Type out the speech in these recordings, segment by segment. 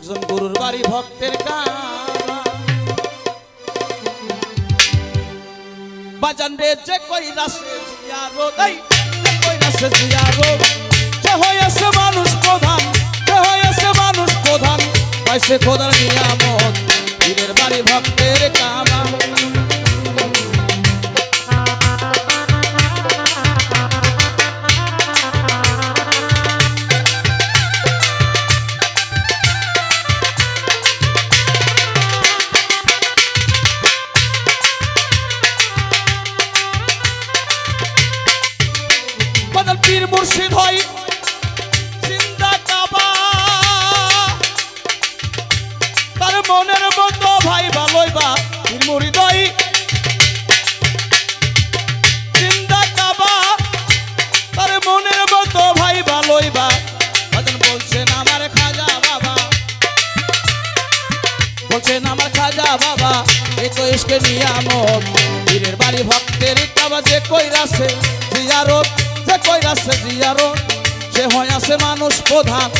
একজন গুরুর বাড়ি ভক্তের বাজান রে যে কই রাসে জিয়ারো দেই রাসে জিয়ারো মানুষ প্রধান, যে হয়েছে মানুষ প্রধান পাইছে খোদার নিয়ামত বাড়ি ভক্তের কাবা বাজান পীর মুর্শিদ হয়। জিন্দা কাবা। তার মনের মতো ভাই ভালোই বা পীর মুরিদ হয়। জিন্দা কাবা। তার মনের মতো ভাই ভালোই বা। বাজান বলছেন আমার খাজা বাবা। বলছেন আমার খাজা বাবা, এ তো ইসকে বাড়ি ভক্তের কাবা যে কইরাছে জিয়ারত। কইরাছে জিয়ারত সে হয় আছে মানুষ প্রধান।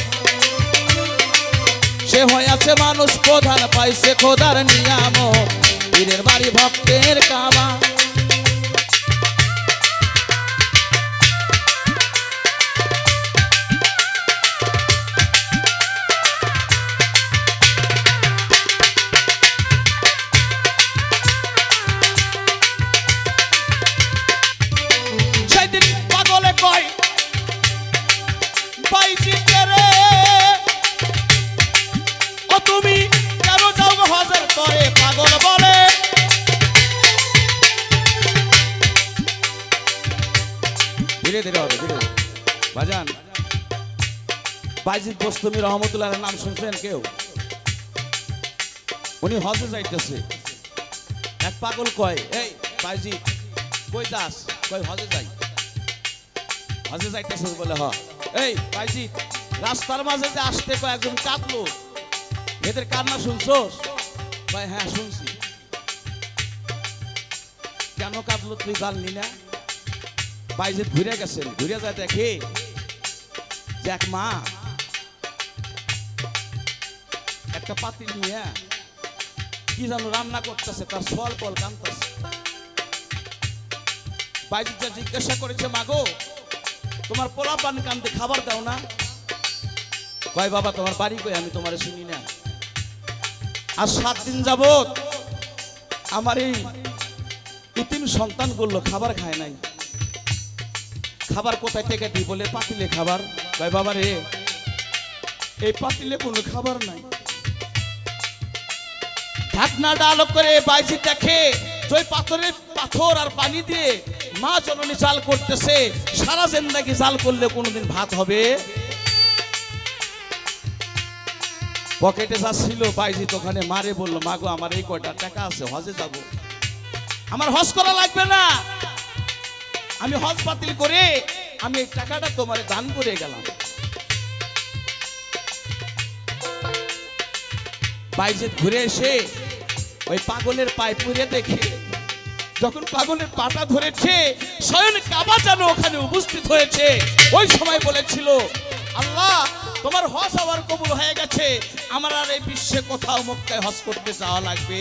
সে হয় আছে মানুষ প্রধান, পাইছে খোদার নিয়ামত। পীরের বাড়ি ভক্তের কাবা। ধীরে ধীরে হবে ধীরে। বাজান, বাইজিদ বস্তমি রহমতুল্লাহ নাম শুনছেন কেউ? উনি হজে যাইতেছে। এক পাগল কয়, এই বাইজি কই যাস? কই হজে যাই। হজে যাইতেছে বলে, হ। এই বাইজি রাস্তার মাঝে যে আসতে কয় একজন কাঁদলো এদের কান্না শুনছোস? ভাই হ্যাঁ শুনছি। কেন কাঁদলো তুই জানলি না? বাইজিৎ ঘুরে গেছেন, ঘুরে যায় দেখে দেখ মা একটা পাতিল নিয়ে কি জানো রান্না করতেছে, তার ফল ফল কানতেছে। বাইজিৎ যা জিজ্ঞাসা করেছে মাগো তোমার পোলা পান কানতে খাবার দাও না? কয় বাবা, তোমার বাড়ি কই? আমি তোমার শুনি না। আর সাত দিন যাবত আমার এই ইতিম সন্তান করল খাবার খায় নাই। খাবার কোথায় থেকে দিই বলে পাতিলে খাবার? কয়, বাবা রে, এই পাতিলে কোনো খাবার নাই। ঢাকনা ডাল করে বাইজি দেখে ওই পাথরের পাথর আর পানি দিয়ে মা জননী জাল করতেছে। সারা জিন্দাগি জাল করলে কোনোদিন ভাত হবে? পকেটে যা ছিল বাইজি ওখানে মারে বলল মাগো আমার এই কয়টা টাকা আছে, হজে যাব। আমার হজ করা লাগবে না। আমি হজ বাতিল করে আমি এই টাকাটা তোমার দান করে গেলাম। বাইজেদ ঘুরে এসে ওই পাগলের পায়ে পুড়ে দেখে, যখন পাগলের পাটা ধরেছে, স্বয়ং কাবা যেন ওখানে উপস্থিত হয়েছে। ওই সময় বলেছিল, আল্লাহ, তোমার হজ আবার কবুল হয়ে গেছে। আমার আর এই বিশ্বে কোথাও মক্কায় হজ করতে যাওয়া লাগবে?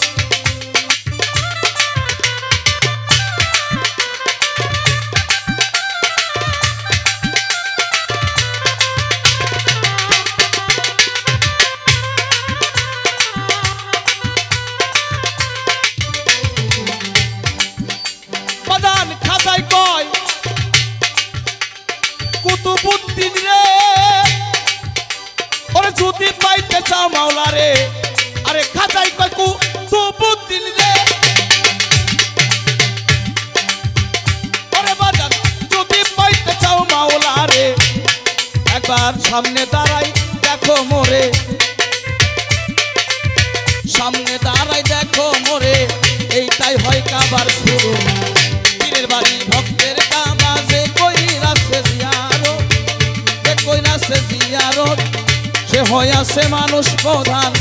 কুতুবুদ্দিন রে ওরে যদি পাইতে চাও মাওলা আরে খাতায় কয় কুতুবুদ্দিন রে ওরে বাজান, যদি পাইতে চাও একবার সামনে দাঁড়াই দেখো মোরে। সামনে দাঁড়াই দেখো মোরে, এইটাই হয় কাবার শুরু। হইয়াছে মানুষ প্রধান।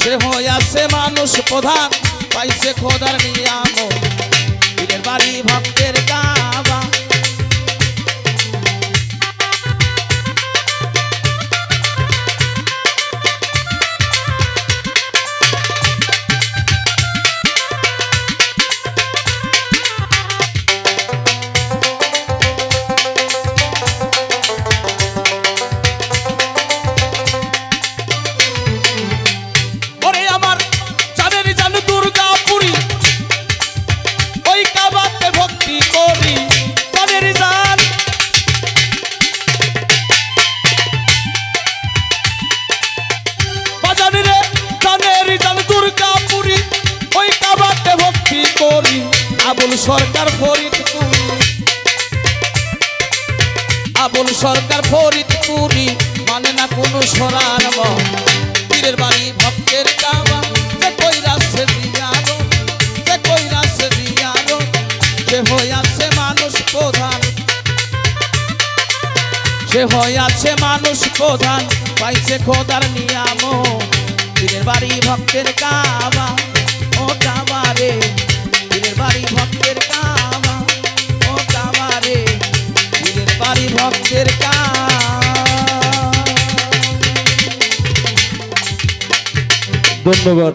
সে হইয়াছে মানুষ প্রধান। পাইছে খোদার নিয়াম পীরের বাড়ি ভক্তের কাবা সরকার ফরিদপুরি আবুল সরকার ফরিদপুরি মানে না কোনো সরার পীরের বাড়ি ভক্তের কাবা, যে কইরাছে দিয়ারো যে কইরাছে দিয়ারো যে হইয়াছে মানুষ প্রধান। সে হইয়াছে মানুষ প্রধান, পাইছে খোদার নিয়াম পীরের বাড়ি ভক্তের কাবা, ও কাবা ধন্যবাদ।